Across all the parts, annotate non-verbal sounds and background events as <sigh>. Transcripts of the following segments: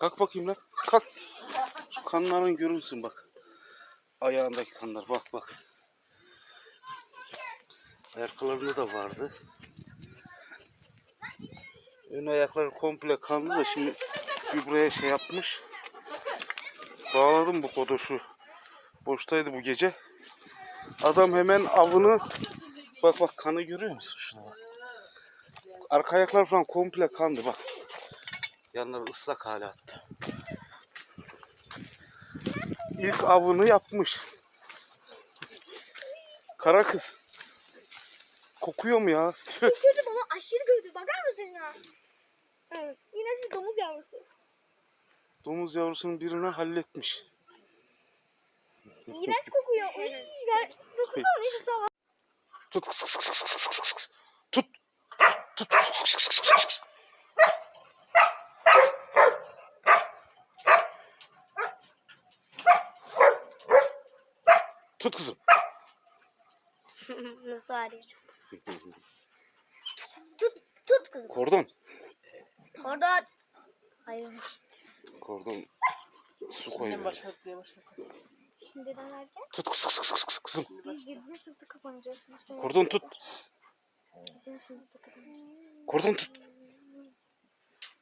Kalk bakayım lan. Kalk. Şu kanların görünsün bak. Ayağındaki kanlar bak bak. Ayakkabılarında da vardı. Ön ayakları komple kanlı da şimdi buraya şey yapmış. Bağladım bu kodoşu. Boştaydı bu gece. Adam hemen avını bak bak kanı görüyor musun şurada bak. Arka ayaklar falan komple kandı bak. Yanları ıslak hale attı. İlk avını yapmış. Kara kız. Kokuyor mu ya? Gördüm ama aşırı gördü. Bakar mısın şuna? Evet. Yine bir domuz yavrusu. Domuz yavrusunun birini halletmiş. İğrenç kokuyor. Uy, ben dokunmam hiç sağ Tut. kıs, kıs, kıs, kıs, kıs, kıs, kıs. Tut. Tut. kıs, kıs, kıs, kıs, kıs. Tut kızım. <laughs> Nasıl arıyor? <laughs> Tut, tut kızım. Kordon. Orada. Hayır. Kordon. Su koyuyor. başladık diye başlasın. Şimdiden derken Tut kıs kıs kıs kıs kızım. biz yediğinde sırtı kapanacak. Kordon tut. Kordon tut.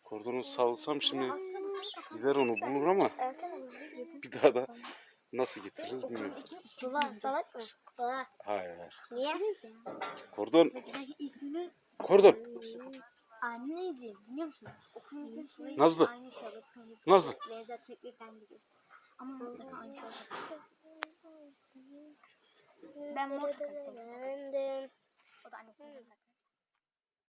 Kordonu salsam şimdi gider onu bulur ama Erken bir daha da nasıl getiririz bilmiyorum. Baba salak mı? Baba. Hayır hayır. Niye? Kordon. ilk günü Kordon. anneciğim biliyor musun? Okulun ilk günü Nazlı. aynı şarkı Nazlı. Lezzet Teknik'ten gideceğiz. Ama mutlaka aynı şarkı. Ben mor takarım.